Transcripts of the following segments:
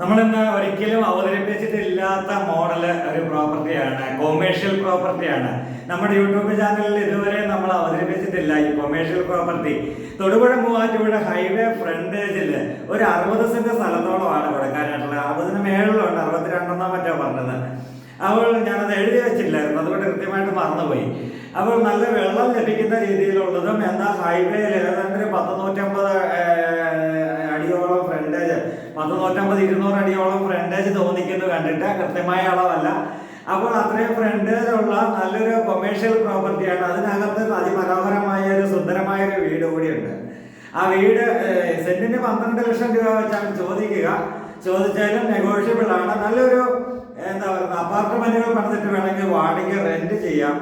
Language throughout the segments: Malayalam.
നമ്മളിന്ന് ഒരിക്കലും അവതരിപ്പിച്ചിട്ടില്ലാത്ത മോഡൽ ഒരു പ്രോപ്പർട്ടിയാണ് കൊമേഴ്ഷ്യൽ പ്രോപ്പർട്ടിയാണ്. നമ്മുടെ യൂട്യൂബ് ചാനലിൽ ഇതുവരെ നമ്മൾ അവതരിപ്പിച്ചിട്ടില്ല ഈ commercial property Thodupuzha Muvattupuzha highway ഫ്രണ്ടേജിൽ ഒരു അറുപത് സെന്റ് സ്ഥലത്തോളമാണ് കൊടുക്കാനായിട്ടുള്ളത്. അറുപതിന് മേളിലുണ്ട് അറുപത്തിരണ്ടെന്നോ മറ്റോ പറഞ്ഞത്. അപ്പോൾ ഞാനത് എഴുതി വെച്ചില്ലായിരുന്നു അതുകൊണ്ട് കൃത്യമായിട്ട് മറന്നുപോയി. അപ്പോൾ നല്ല വെള്ളം ലഭിക്കുന്ന രീതിയിലുള്ളതും എന്നാൽ ഹൈവേയിൽ ഏതാണ്ട് ഒരു പത്ത് നൂറ്റമ്പത് അടിയോളം ഫ്രണ്ടേജ് പത്ത് നൂറ്റമ്പത് ഇരുന്നൂറ് അടിയോളം ഫ്രണ്ടേജ് തോന്നിക്കുന്നു കണ്ടിട്ട് കൃത്യമായ അളവല്ല. അപ്പോൾ അത്രയും ഫ്രണ്ടേജ് ഉള്ള നല്ലൊരു കൊമേഴ്ഷ്യൽ പ്രോപ്പർട്ടിയാണ് അതിനകത്ത് അതിമനോഹരമായ ഒരു സുന്ദരമായ ഒരു വീട് കൂടിയുണ്ട്. ആ വീട് സെന്റിന് പന്ത്രണ്ട് ലക്ഷം രൂപ വെച്ചാണ് ചോദിക്കുക. ചോദിച്ചാലും നെഗോഷ്യബിൾ ആണ്. നല്ലൊരു എന്താ പറയുക അപ്പാർട്ട്മെന്റുകൾ പണിതിട്ട് വേണമെങ്കിൽ വാടക റെന്റ് ചെയ്യാം.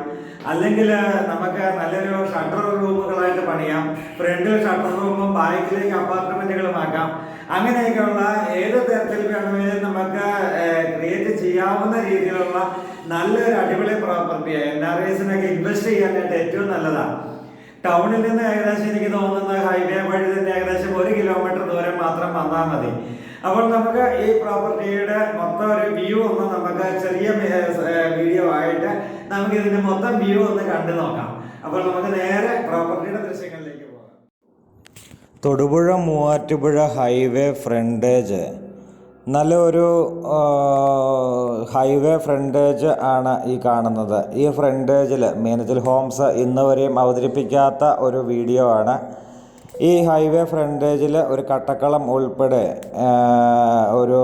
അല്ലെങ്കിൽ നമുക്ക് നല്ലൊരു ഷട്ടർ റൂമുകളായിട്ട് പണിയാം. ഫ്രണ്ടിൽ ഷട്ടർ റൂമും ബാക്കിലേക്ക് അപ്പാർട്ട്മെന്റുകളും ആക്കാം. അങ്ങനെയൊക്കെയുള്ള ഏത് തരത്തിൽ വേണമെങ്കിലും നമുക്ക് ക്രിയേറ്റ് ചെയ്യാവുന്ന രീതിയിലുള്ള നല്ലൊരു അടിപൊളി പ്രോപ്പർട്ടിയാണ് എൻ ആർ ഐസിനൊക്കെ ഇൻവെസ്റ്റ് ചെയ്യാനായിട്ട് ഏറ്റവും നല്ലതാണ്. ടൗണിൽ നിന്ന് ഏകദേശം എനിക്ക് തോന്നുന്നത് ഹൈവേ വഴി തന്നെ ഏകദേശം ഒരു കിലോമീറ്റർ ദൂരം മാത്രം വന്നാൽ മതി. അപ്പോൾ നമുക്ക് ഈ പ്രോപ്പർട്ടിയുടെ മൊത്തം ഒരു വ്യൂ ഒന്ന് നമുക്ക് ചെറിയ വീഡിയോ ആയിട്ട് നമുക്ക് ഇതിന്റെ മൊത്തം വ്യൂ ഒന്ന് കണ്ടു നോക്കാം. അപ്പോൾ നമുക്ക് നേരെ പ്രോപ്പർട്ടിയുടെ ദൃശ്യങ്ങളിലേക്ക് പോകാം. Thodupuzha Muvattupuzha highway frontage. നല്ലൊരു ഒരു ഹൈവേ ഫ്രണ്ടേജ് ആണ് ഈ കാണുന്നത്. ഈ ഫ്രണ്ടേജിൽ മീനത്തിൽ ഹോംസ് ഇന്ന് വരെയും അവതരിപ്പിക്കാത്ത ഒരു വീഡിയോ ആണ്. ഈ ഹൈവേ ഫ്രണ്ടേജിൽ ഒരു കട്ടക്കളം ഉൾപ്പെടെ ഒരു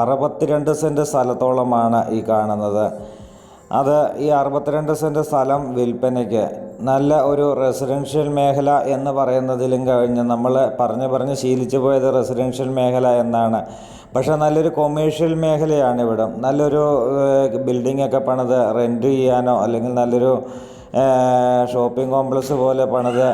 അറുപത്തിരണ്ട് സെന്റ് സ്ഥലത്തോളമാണ് ഈ കാണുന്നത്. അത് ഈ അറുപത്തിരണ്ട് സെന്റ് സ്ഥലം വിൽപ്പനയ്ക്ക്. നല്ല ഒരു റെസിഡൻഷ്യൽ മേഖല എന്ന് പറയുന്നതിലും കഴിഞ്ഞ് നമ്മൾ പറഞ്ഞ് പറഞ്ഞ് ശീലിച്ചു പോയത് റെസിഡൻഷ്യൽ മേഖല എന്നാണ്. പക്ഷേ നല്ലൊരു കൊമേഴ്ഷ്യൽ മേഖലയാണ് ഇവിടെ. നല്ലൊരു ബിൽഡിംഗ് ഒക്കെ പണിത് റെന്റ് ചെയ്യാനോ അല്ലെങ്കിൽ നല്ലൊരു ഷോപ്പിംഗ് കോംപ്ലക്സ് പോലെ പണിത്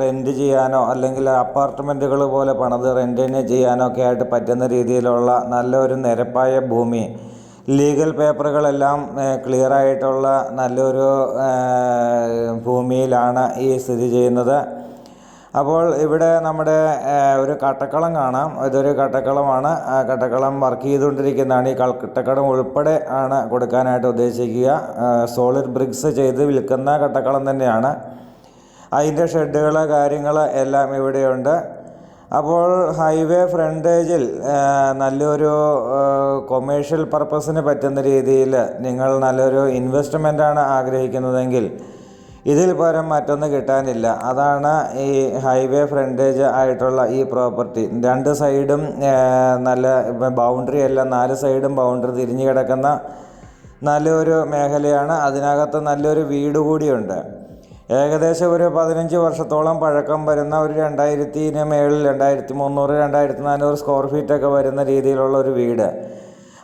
റെന്റ് ചെയ്യാനോ അല്ലെങ്കിൽ അപ്പാർട്ട്മെന്റുകൾ പോലെ പണിത് റെന്റിന് ചെയ്യാനോ ഒക്കെ ആയിട്ട് പറ്റുന്ന രീതിയിലുള്ള നല്ലൊരു നിരപ്പായ ഭൂമി. ലീഗൽ പേപ്പറുകളെല്ലാം ക്ലിയർ ആയിട്ടുള്ള നല്ലൊരു ഭൂമിയിലാണ് ഈ സ്ഥിതി ചെയ്യുന്നത്. അപ്പോൾ ഇവിടെ നമ്മുടെ ഒരു കട്ടക്കളം കാണാം. ഇതൊരു കട്ടക്കളമാണ്. ആ കട്ടക്കളം വർക്ക് ചെയ്തുകൊണ്ടിരിക്കുന്നതാണ്. ഈ കട്ടക്കളം ഉൾപ്പെടെ ആണ് കൊടുക്കാനായിട്ട് ഉദ്ദേശിക്കുക. സോളിഡ് ബ്രിക്സ് ചെയ്ത് വിൽക്കുന്ന കട്ടക്കളം തന്നെയാണ്. അതിന്റെ ഷെഡുകൾ കാര്യങ്ങൾ എല്ലാം ഇവിടെയുണ്ട്. അപ്പോൾ ഹൈവേ ഫ്രണ്ടേജിൽ നല്ലൊരു കൊമേഴ്ഷ്യൽ പർപ്പസിന് പറ്റുന്ന രീതിയിൽ നിങ്ങൾ നല്ലൊരു ഇൻവെസ്റ്റ്മെന്റാണ് ആഗ്രഹിക്കുന്നതെങ്കിൽ ഇതിൽ പരം മറ്റൊന്ന് കിട്ടാനില്ല. അതാണ് ഈ ഹൈവേ ഫ്രണ്ടേജ് ആയിട്ടുള്ള ഈ പ്രോപ്പർട്ടി. രണ്ട് സൈഡും നല്ല ബൗണ്ടറി അല്ല നാല് സൈഡും ബൗണ്ടറി തിരിഞ്ഞു കിടക്കുന്ന നല്ലൊരു മേഖലയാണ്. അതിനകത്ത് നല്ലൊരു വീട് കൂടിയുണ്ട്. ഏകദേശം ഒരു പതിനഞ്ച് വർഷത്തോളം പഴക്കം വരുന്ന ഒരു രണ്ടായിരത്തിന് മേളിൽ രണ്ടായിരത്തി മുന്നൂറ് രണ്ടായിരത്തി നാനൂറ് സ്ക്വയർ ഫീറ്റൊക്കെ വരുന്ന രീതിയിലുള്ള ഒരു വീട്.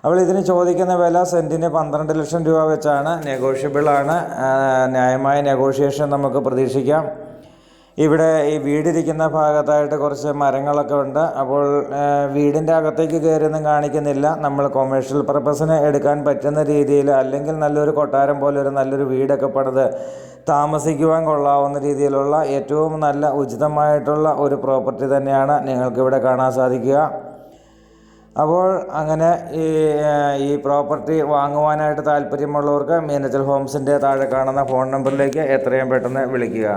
അവൾ ഇതിന് ചോദിക്കുന്ന വില സെന്റിന് പന്ത്രണ്ട് ലക്ഷം രൂപ വെച്ചാണ്. നെഗോഷ്യബിളാണ് ന്യായമായ നെഗോഷിയേഷൻ നമുക്ക് പ്രതീക്ഷിക്കാം. ഇവിടെ ഈ വീടിരിക്കുന്ന ഭാഗത്തായിട്ട് കുറച്ച് മരങ്ങളൊക്കെ ഉണ്ട്. അപ്പോൾ വീടിന്റെ അകത്തേക്ക് കയറിയൊന്നും കാണിക്കുന്നില്ല. നമ്മൾ കൊമേഴ്ഷ്യൽ പർപ്പസിന് എടുക്കാൻ പറ്റുന്ന രീതിയിൽ അല്ലെങ്കിൽ നല്ലൊരു കൊട്ടാരം പോലെ ഒരു നല്ലൊരു വീടൊക്കെ പണിത് താമസിക്കുവാൻ കൊള്ളാവുന്ന രീതിയിലുള്ള ഏറ്റവും നല്ല ഉചിതമായിട്ടുള്ള ഒരു പ്രോപ്പർട്ടി തന്നെയാണ് നിങ്ങൾക്കിവിടെ കാണാൻ സാധിക്കുക. അപ്പോൾ അങ്ങനെ ഈ ഈ പ്രോപ്പർട്ടി വാങ്ങുവാനായിട്ട് താല്പര്യമുള്ളവർക്ക് മീനച്ചൽ ഹോംസിന്റെ താഴെ കാണുന്ന ഫോൺ നമ്പറിലേക്ക് എത്രയും പെട്ടെന്ന് വിളിക്കുക.